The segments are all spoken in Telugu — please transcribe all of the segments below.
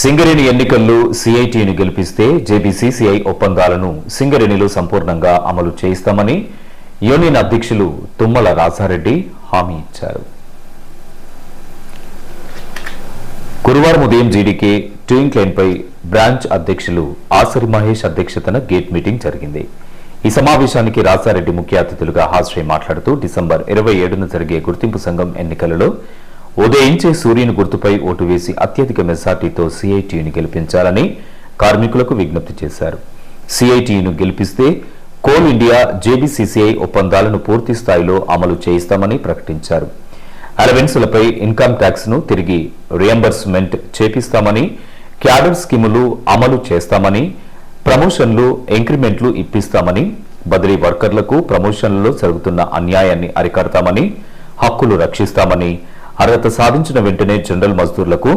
సింగరేణి ఎన్నికల్లో సిఐటిని గెలిపిస్తే జేబీసీసీఐ ఒప్పందాలను సింగరేణిలో సంపూర్ణంగా అమలు చేయిస్తామని యూనియన్ అధ్యక్షులు తుమ్మల రాజారెడ్డి హామీ ఇచ్చారు. గురువారం ఉదయం జీడీకే ట్యూయింగ్ లైన్పై బ్రాంచ్ అధ్యక్షులు ఆసరి మహేష్ అధ్యక్షతన గేట్ మీటింగ్ జరిగింది. ఈ సమావేశానికి రాజారెడ్డి ముఖ్య అతిథులుగా హాజరై మాట్లాడుతూ డిసెంబర్ ఇరవై ఏడున జరిగే గుర్తింపు సంఘం ఎన్నికలలో ఉదయించే సూర్యుని గుర్తుపై ఓటు వేసి అత్యధిక మెజార్టీతో సిఐటియుని గెలిపించాలని కార్మికులకు విజ్ఞప్తి చేశారు. సిఐటియును గెలిపిస్తే కోల్ ఇండియా జేబీసీసీఐ ఒప్పందాలను పూర్తి స్థాయిలో అమలు చేయిస్తామని ప్రకటించారు. అలవెన్సులపై ఇన్కమ్ ట్యాక్స్ను తిరిగి రియంబర్స్మెంట్ చేపిస్తామని క్యాడర్ స్కీములు అమలు చేస్తామని ప్రమోషన్లు ఇంక్రిమెంట్లు ఇప్పిస్తామని బదిలీ వర్కర్లకు ప్రమోషన్లలో జరుగుతున్న అన్యాయాన్ని అరికడతామని హక్కులు రక్షిస్తామని అర్హత సాధించిన వెంటనే జనరల్ మజ్దూర్లకు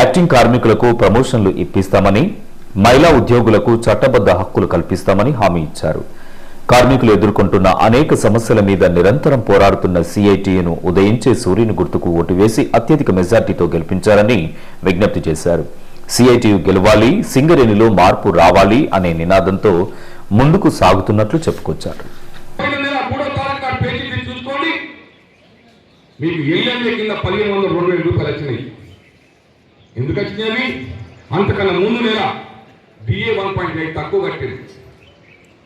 యాక్టింగ్ కార్మికులకు ప్రమోషన్లు ఇప్పిస్తామని మహిళా ఉద్యోగులకు చట్టబద్ద హక్కులు కల్పిస్తామని హామీ ఇచ్చారు. కార్మికులు ఎదుర్కొంటున్న అనేక సమస్యల మీద నిరంతరం పోరాడుతున్న సిఐటియును ఉదయించే సూర్యుని గుర్తుకు ఓటు వేసి అత్యధిక మెజార్టీతో గెలిపించాలని విజ్ఞప్తి చేశారు. సిఐటియు గెలవాలి సింగరేణిలో మార్పు రావాలి అనే నినాదంతో ముందుకు సాగుతున్నట్లు చెప్పుకొచ్చారు పోయిన నెల మూడో తారీఖు ఆ పేజీ మీరు చూసుకోండి మీకు ఎల్ఎంఏ కింద పదిహేను వందల రెండు వేల రూపాయలు వచ్చినాయి. ఎందుకు వచ్చినాయి అంతకన్నా ముందు నెల డిఏ వన్ పాయింట్ ఎయిట్ తక్కువ కట్టింది.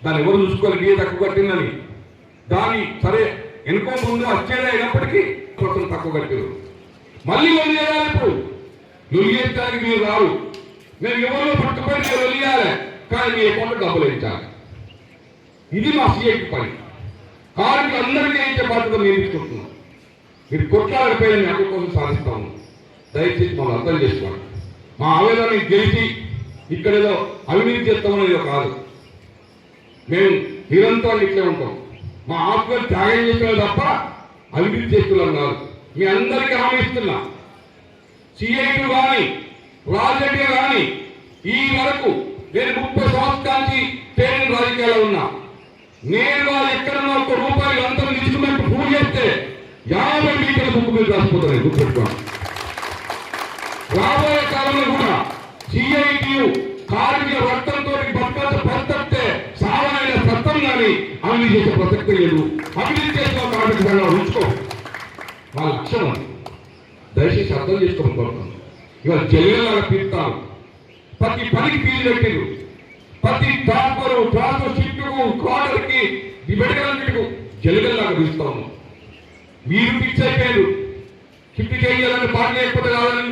దాన్ని ఎవరు చూసుకోవాలి? డిఏ తక్కువ కట్టిందని. దాని సరే ఎనుకో ముందు వచ్చేదే అయినప్పటికీ కోసం తక్కువ కట్టారు. మళ్ళీ లొల్లి ఇప్పుడు. లొల్లి మీరు రారు. నేను ఎవరిలో పట్టుకొని నేను లొల్లి కానీ మీ అకౌంట్లో డబ్బులు ఇచ్చాలి ఇది మా సిఐకి పని. కార్మికులందరికీ ఇచ్చే బాధ్యత నేను తీసుకుంటున్నాను మీరు కొట్లాడకపోయిన మీ కోసం సాధిస్తాము. దయచేసి మనం అర్థం చేసుకోండి. మా ఆవేదనని గెలిచి ఇక్కడ ఏదో అవినీతి చేస్తామని ఏదో కాదు. మేము నిరంతరం ఇట్లే ఉంటాం. మా ఆత్మలు త్యాగం చేస్తున్నా తప్ప అవినీతి చేస్తున్నాం కాదు. మీ అందరికీ హామీ ఇస్తున్నా. కానీ రాజకీయ కానీ ఈ వరకు నేను ముప్పై సంవత్సరానికి నుంచి పేరు రాజకీయాల్లో ఉన్నా. నేను వాళ్ళు ఎక్కడ ఒక రూపాయలు అంతా తీసుకున్నట్టు పూజ చేస్తే యాభై బుక్ మీద రాసిపోతాను గుర్తుపెట్టుకోండి రాబోయే కాలంలో కూడా సిఐటియు కార్మిక రక్తంతో బతకాల్సిన ప్రసక్తే సావనైన సత్తం కానీ అభివృద్ధి చేసే ప్రసక్తి లేదు. అభివృద్ధి చేసిన కార్మిక సంఘాలు ఉంచుకో మా లక్ష్యం అది. దయచేసి అర్థం చేసుకోమని కోరుతాను ఇవాళ జల్లిలాగా పీరుతారు ప్రతి పనికి ఫీజు పెట్టిరు ప్రతి ట్రాన్స్ఫర్ ట్రాన్స్ఫర్ షిఫ్ట్కు క్వార్టర్కి ఈ మెడికల్ జల్లిలాగా ఉన్నాం మీరు ఫిక్స్ అయిపోయారు. షిఫ్ట్ చేయాలని పార్టీ లేకపోతే కాదని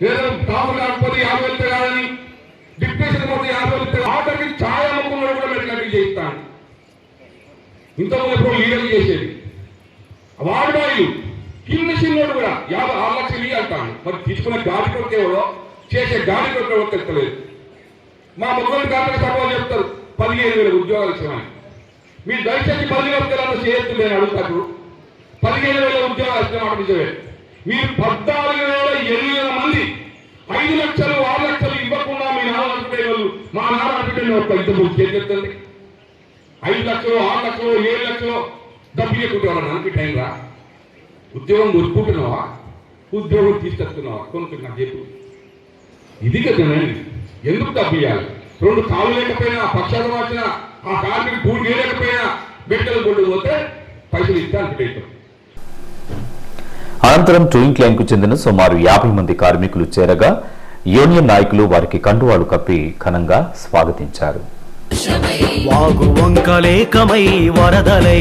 లేదా కాపు కాకపోతే యాభై వెళ్తే కాదని డిప్రెషన్ పోతే యాభై వెళ్తే ఆఖరికి ఛాయ అమ్ముకున్నాడు కూడా మీరు మెడికల్ చేయిస్తాను ఇంతకుముందు ఎప్పుడు లీడర్ చేసేది. వాడు వాళ్ళు కింద చిన్నోడు కూడా యాభై ఆరు లక్షలు ఇయ్యి అంటాను మరి తీసుకున్న గాడి కొట్టేవాడో చేసే గాడి కొట్టేవాడు తెలుస్తలేదు. మా ముగ్గురు కార్మిక సభలు చెప్తారు పదిహేను వేల ఉద్యోగాలు ఇచ్చినాయి మీరు దయచేసి పదిహేను వేల చేయొద్దు నేను పదిహేను వేల ఉద్యోగాలు ఇచ్చిన మాట నిజమే. మీరు పద్నాలుగు వేల ఎనిమిది వేల మంది ఐదు లక్షలు ఆరు లక్షలు ఇవ్వకుండా మీ నాన్న అనుకునే వాళ్ళు మా నాన్న అనుకుంటే ఒక ఇద్దరు చేసేస్తుంది ఐదు లక్షలు ఆరు లక్షలు ఏడు లక్షలు డబ్బు ఇవ్వకుంటే మనకి టైం రా. ఉద్యోగం కొనుక్కుంటున్నావా ఉద్యోగం తీసుకొస్తున్నావా కొనుక్కుంటున్నా చెప్పు ఇది కదండి ఎందుకు డబ్బు ఇవ్వాలి రెండు కాలు లేకపోయినా పక్షాలు మార్చిన ఆ కార్మిక భూమి లేకపోయినా బిడ్డలు కొట్టు పోతే పైసలు ఇస్తే అనుకుంటాం అనంతరం టూయింగ్కు చెందిన సుమారు యాభై మంది కార్మికులు చేరగా యూనియన్ నాయకులు వారికి కండువాలు కప్పి ఘనంగా స్వాగతించారు. వాగు వంకలేకమై వరదలై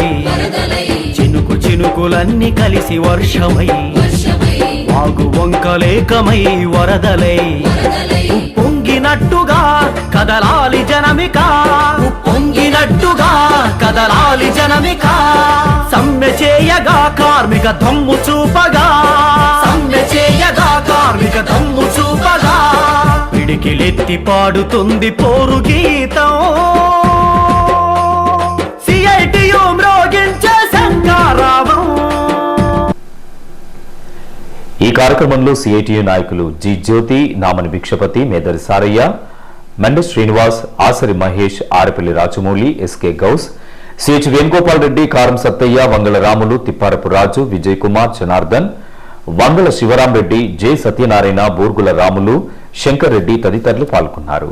చినుకు చినుకులన్నీ కలిసి వర్షమై వాగు వంకలేకమై వరదలై ఉప్పొంగినట్టుగా కదలాలి జనమిక ఉప్పొంగినట్టుగా కదలాలి జనమిక. సమ్మె చేయగా కార్మిక దమ్ము చూపగా. సమ్మె చేయగా కార్మిక దమ్ము చూపగా. పిడికిలెత్తి పాడుతుంది పోరు గీతం. సిఐటియు మ్రోగించే శంకారావం ఈ కార్యక్రమంలో సిఐటియు నాయకులు G Jyothi Namani Bhikshapathi Medari Sarayya Menda Srinivas Asari Mahesh Arapalli Rajamouli SK Gouse CH Venugopal Reddy Karam Sattayya Vangala Ramulu Tipparapu Raju Vijay Kumar Janardhan Vangala Sivaramreddy J Satyanarayana Burgula Ramulu Shankar Reddy తదితరులు పాల్గొన్నారు.